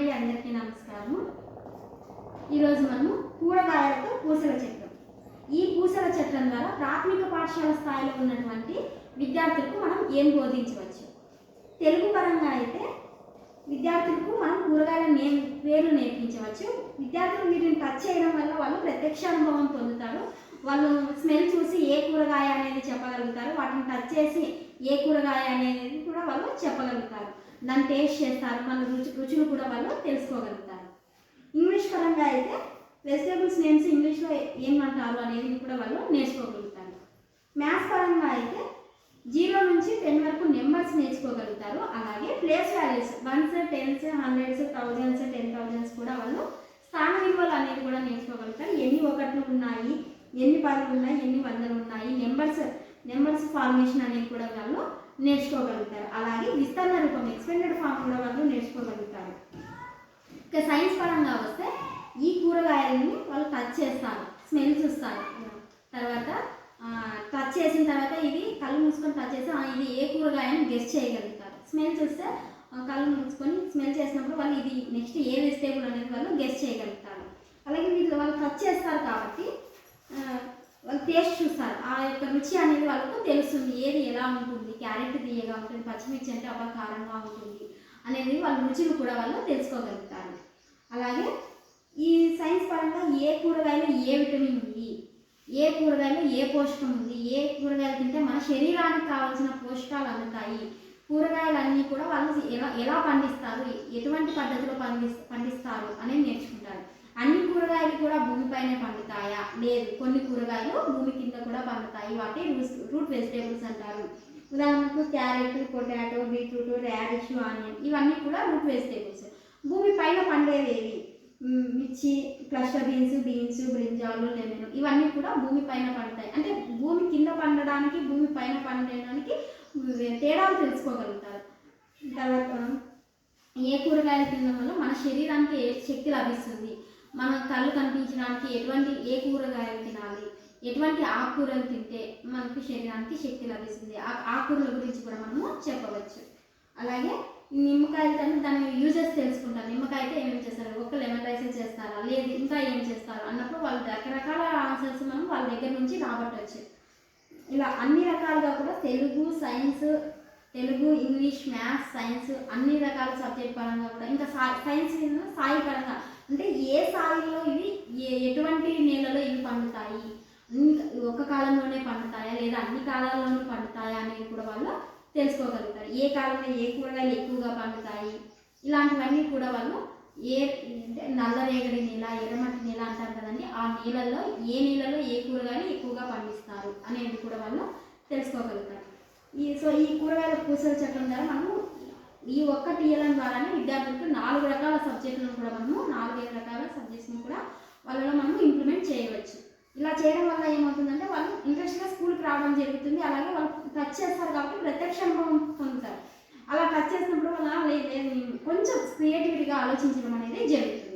అండి అందరికీ నమస్కారం ఈరోజు మనము కూరగాయలతో పూసల చట్రం ఈ పూసల చట్రం ద్వారా ప్రాథమిక పాఠశాల స్థాయిలో ఉన్నటువంటి విద్యార్థులకు మనం ఏం బోధించవచ్చు? తెలుగు పరంగా అయితే విద్యార్థులకు మనం కూరగాయల నేమ్ పేర్లు నేర్పించవచ్చు. విద్యార్థులు వీటిని టచ్ చేయడం వల్ల వాళ్ళు ప్రత్యక్ష అనుభవం పొందుతారు. వాళ్ళు స్మెల్ చూసి ఏ కూరగాయ అనేది చెప్పగలుగుతారు వాటిని టచ్ చేసి ఏ కూరగాయ అనేది కూడా వాళ్ళు చెప్పగలుగుతారు. దాన్ని టేస్ట్ చేస్తారు మన రుచి రుచులు కూడా వాళ్ళు తెలుసుకోగలుగుతారు. ఇంగ్లీష్ పరంగా అయితే వెజిటేబుల్స్ నేమ్స్ ఇంగ్లీష్లో ఏమంటారు అనేది కూడా వాళ్ళు నేర్చుకోగలుగుతారు. మ్యాథ్స్ పరంగా అయితే జీరో నుంచి టెన్ వరకు నెంబర్స్ నేర్చుకోగలుగుతారు. అలాగే place values ones tens hundreds thousands ten thousands కూడా వాళ్ళు స్థాన విలువలు అనేది కూడా నేర్చుకోగలుగుతారు. ఎన్ని ఒకట్లు ఉన్నాయి ఎన్ని పదులు ఉన్నాయి ఎన్ని వందలు ఉన్నాయి నెంబర్స్ నెంబర్స్ ఫార్మేషన్ అనేది కూడా వాళ్ళు నేర్చుకోగలుగుతారు. అలాగే విస్తరణ రూపం ఎక్స్పెండెడ్ ఫామ్ కూడా వాళ్ళు నేర్చుకోగలుగుతారు. ఇక సైన్స్ పరంగా వస్తే ఈ కూరగాయలని వాళ్ళు టచ్ చేస్తారు స్మెల్ చూస్తారు. తర్వాత టచ్ చేసిన తర్వాత ఇది కళ్ళు మూసుకొని టచ్ చేసి ఇది ఏ కూరగాయని గెస్ట్ చేయగలుగుతారు. స్మెల్ చూస్తే కళ్ళు మూసుకొని స్మెల్ చేసినప్పుడు వాళ్ళు ఇది నెక్స్ట్ ఏ వెజిటేబుల్ అనేది వాళ్ళు గెస్ట్ చేయగలుగుతారు. అలాగే వీళ్ళు వాళ్ళు టచ్ చేస్తారు కాబట్టి టేస్ట్ చూస్తారు. ఆ యొక్క రుచి అనేది వాళ్ళకు తెలుస్తుంది. ఏది ఎలా ఉంటుంది? క్యారెట్ తీయగా ఉంటుంది పచ్చిమిర్చి అంటే అబ్బా కారంగా ఉంటుంది అనేది వాళ్ళ రుచిని కూడా వాళ్ళు తెలుసుకోగలుగుతారు. అలాగే ఈ సైన్స్ పరంగా ఏ కూరగాయలో ఏ విటమిన్ ఉంది? ఏ కూరగాయలో ఏ పోషకం ఉంది? ఏ కూరగాయలు తింటే మన శరీరానికి కావాల్సిన పోషకాలు అందుతాయి? కూరగాయలన్నీ కూడా వాళ్ళు ఎలా ఎలా పండిస్తారు? ఎటువంటి పద్ధతిలో పండి పండిస్తారు అనేది నేర్చుకుంటారు కూడా భూమిపైనే పండుతాయా? లేదు కొన్ని కూరగాయలు భూమి కింద కూడా పండుతాయి. వాటి రూట్ వెజిటేబుల్స్ అంటారు. ఉదాహరణకు carrot potato beetroot radish onion ఇవన్నీ కూడా రూట్ వెజిటేబుల్స్. భూమి పైన పండేవి ఏవి? మిర్చి క్లస్టర్ బీన్స్ బీన్స్ బ్రింజాలు లెమన్ ఇవన్నీ కూడా భూమి పైన పండుతాయి. అంటే భూమి కింద పండడానికి భూమి పైన పండడానికి తేడాలు తెలుసుకోగలుగుతారు. తర్వాత ఏ కూరగాయలు తినడం వల్ల మన శరీరానికి ఏ శక్తి లభిస్తుంది? మన కళ్ళు కనిపించడానికి ఎటువంటి ఏ కూరగాయలు తినాలి ఎటువంటి ఆకుకూరలు తింటే మనకు శరీరానికి శక్తి లభిస్తుంది. ఆ ఆకుకూరల గురించి కూడా మనము చెప్పవచ్చు. అలాగే నిమ్మకాయలతో దాని యూజెస్ తెలుసుకుంటాం. నిమ్మకాయ అయితే ఏమేమి చేస్తారు? ఒక లెమన్ రైస్ చేస్తారా? లేదు ఇంకా ఏం చేస్తారు? అన్నప్పుడు వాళ్ళు రకరకాల ఆన్సర్స్ మనం వాళ్ళ దగ్గర నుంచి రాబట్టవచ్చు ఇలా అన్ని రకాలుగా కూడా Telugu science Telugu English maths science అన్ని రకాల సబ్జెక్ట్ పరంగా కూడా ఇంకా సా- సైన్స్ సాయి పరంగా అంటే ఏ సాయిలో ఇవి ఏ ఎటువంటి నేలలో ఇవి పండుతాయి? ఒక కాలంలోనే పండుతాయా? లేదా అన్ని కాలాల్లోనూ పండుతాయా అనేది కూడా వాళ్ళు తెలుసుకోగలుగుతారు. ఏ కాలంలో ఏ కూరగాయలు ఎక్కువగా పండుతాయి? ఇలాంటివన్నీ కూడా వాళ్ళు ఏ అంటే నల్లరేగడి నేల ఎర్రమట్టి నేల అంటారు కదండి ఆ నేలల్లో ఏ నేలలో ఏ కూరగాయలు ఎక్కువగా పండిస్తారు అనేది కూడా వాళ్ళు తెలుసుకోగలుగుతారు. ఈ సో ఈ కూరగాయల పూసల చట్టం ద్వారా మనము ఈ ఒక్క టీఎల్ఎం ద్వారానే విద్యార్థులకు నాలుగు రకాల సబ్జెక్టులను కూడా మనము సబ్జెక్ట్స్ని కూడా వాళ్ళలో మనం ఇంప్లిమెంట్ చేయవచ్చు. ఇలా చేయడం వల్ల ఏమవుతుందంటే వాళ్ళు ఇంట్రెస్ట్గా స్కూల్కి రావడం జరుగుతుంది. అలాగే వాళ్ళు టచ్ చేస్తారు కాబట్టి ప్రత్యక్ష అనుభవం పొందుతారు. అలా టచ్ చేసినప్పుడు వల్ల లేదు కొంచెం క్రియేటివిటీగా ఆలోచించడం అనేది జరుగుతుంది.